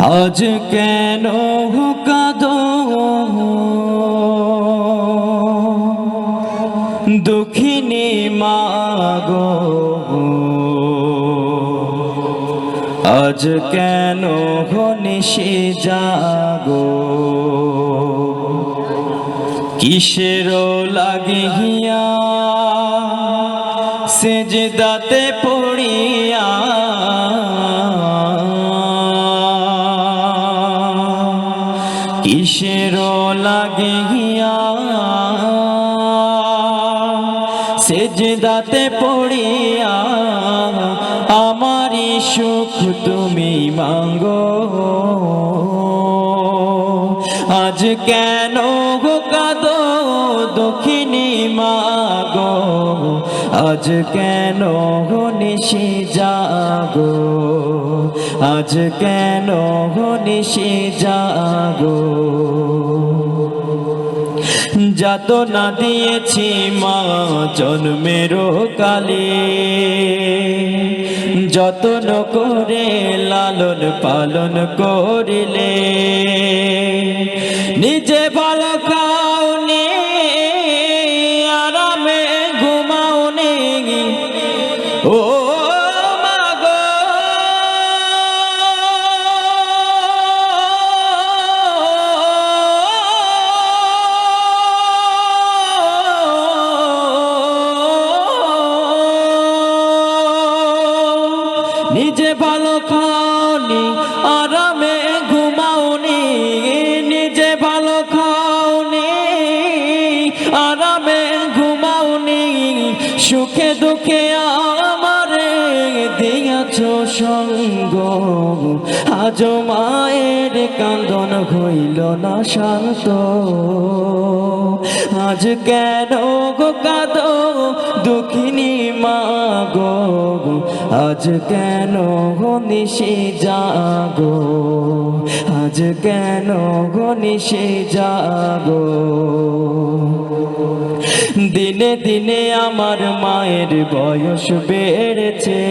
আজ কেন কাদ? দুঃখিনী মাগো। আজ কেন নিশে জাগো? কিসের লাগিয়া সেজদাতে পড়িয়া কিসের লাগিয়া সেজদাতে পড়িয়া আমারই সুখ তুমি মাঙ্গো। আজ কেন কাদো দক্ষিণী মাগো? আজ কেন নিশি জাগো? আজ কেন নিশি জাগো? যত না দিয়েছি মা জন্মের কালে। যতন করে লালন পালন করিলে। নিজে ভালো সুখে দুঃখে আমারে দিয়াছ সঙ্গ। আজ মায়ের কান্দন হইল না শান্ত। আজ কেন গো কাদ দুঃখিনী মা গো? আজ কেন গো নিশি জাগো? আজ কেন গো নিশি জাগো? দিনে দিনে আমার মায়ের বয়স বেড়েছে।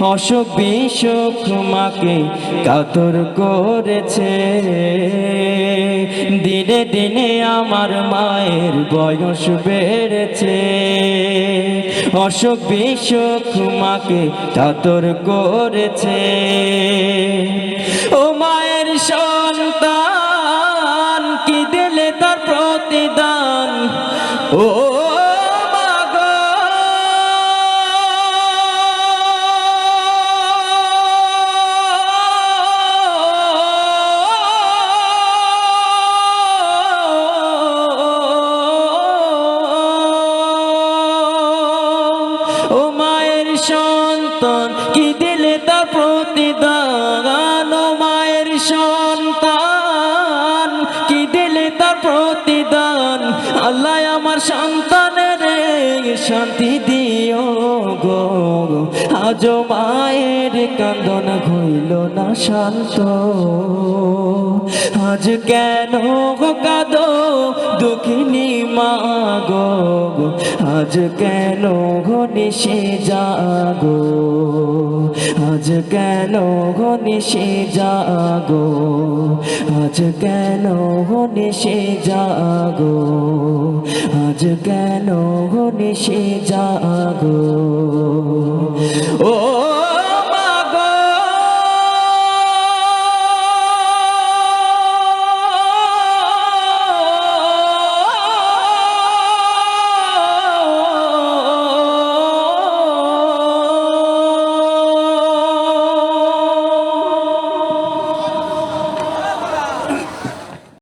অসুখ বিসুখ মাকে কাতর করেছে। দিনে দিনে আমার মায়ের বয়স বেড়েছে। অসুখ বিসুখ মাকে কাতর করেছে। ও মায়ের সন্তান সন্তান, কি দিলে তার প্রতিদান? দানো মায়ের সন্তান, কি দিলে তার প্রতিদান? আল্লাহ আমার সন্তানের আজ মায়ের কান্দন হইল না শান্ত। আজ কেন কাদো দুঃখিনী মা গো? আজ কেন গো নিশে জাগো? আজ কেন গো নিশে জাগো? আজ কেন গো নিশে জাগো? আজ কেন গো নিশে জাগো? ও